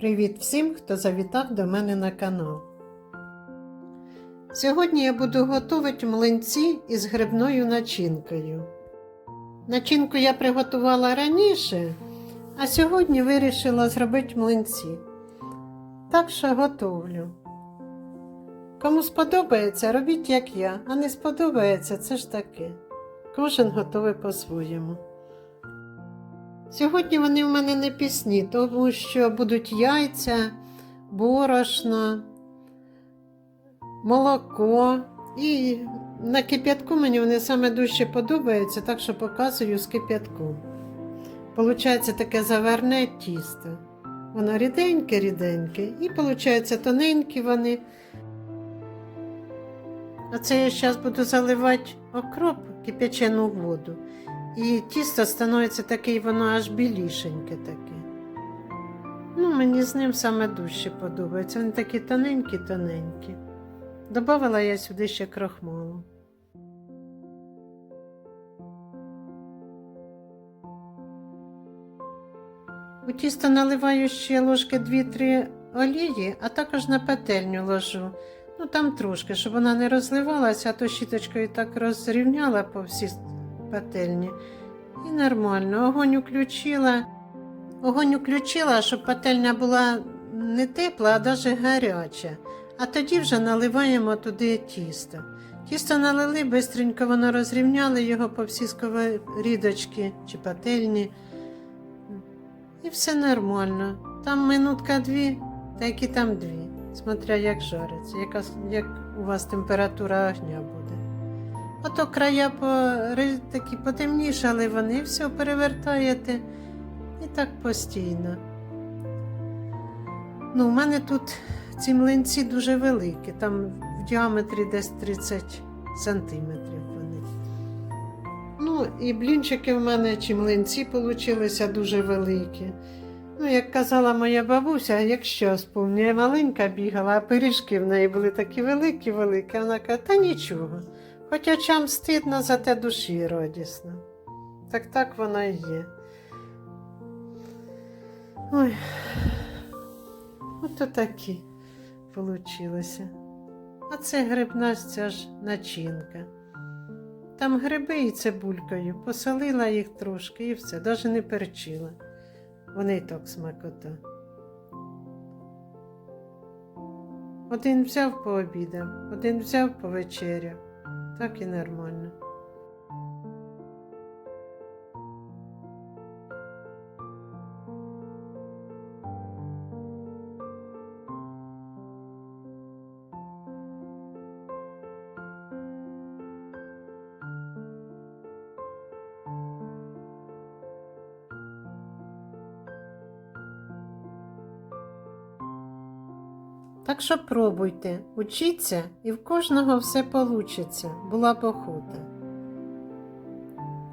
Привіт всім, хто завітав до мене на канал. Сьогодні я буду готувати млинці із грибною начинкою. Начинку я приготувала раніше, а сьогодні вирішила зробити млинці. Так що готовлю. Кому сподобається, робіть як я, а не сподобається це ж таке. Кожен готовий по-своєму. Сьогодні вони в мене не пісні, тому що будуть яйця, борошно, молоко. І на кип'ятку мені вони саме дужче подобаються, так що показую з кип'ятком. Получається таке заверне тісто. Воно ріденьке-ріденьке. І виходить тоненькі вони. А це я зараз буду заливати окроп кип'ячену воду. І тісто становиться таке, воно аж білішеньке таке. Ну, мені з ним саме дужче подобається. Вони такі тоненькі-тоненькі. Добавила я сюди ще крохмалу. У тісто наливаю ще ложки 2-3 олії, а також на петельню ложу. Ну там трошки, щоб вона не розливалася, а то щіточкою так розрівняла по всій пательні. І нормально. Огонь включила. Огонь включила, щоб пательня була не тепла, а навіть гаряча. А тоді вже наливаємо туди тісто. Тісто налили, бистренько воно розрівняли його по всій сковорідочці чи пательні. І все нормально. Там минутка дві, та які там дві. Смотря як жариться, яка, як у вас температура огня буде. Ото края такі потемнішали вони, все перевертаєте і так постійно. Ну, у мене тут ці млинці дуже великі, там в діаметрі десь 30 сантиметрів вони. Ну, і блінчики в мене чи млинці получилися дуже великі. Ну, як казала моя бабуся, якщо сповнює маленька бігала, а пиріжки в неї були такі великі-великі, вона каже, та нічого. Хоч очам стидно, зате душі радісно. Так так воно і є. Ой, ото такі получилося. А це грибна ця ж начинка. Там гриби і цибулькою, посолила їх трошки і все, навіть не перчила. Вони й так смакота. Один взяв по обідам, один взяв по вечерю. Так і нормально. Так що пробуйте, учіться, і в кожного все получиться, була б.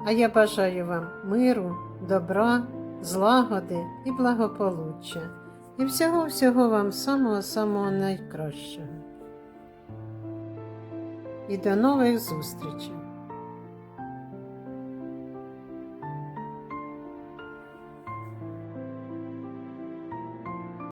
А я бажаю вам миру, добра, злагоди і благополуччя. І всього-всього вам самого-самого найкращого. І до нових зустрічей!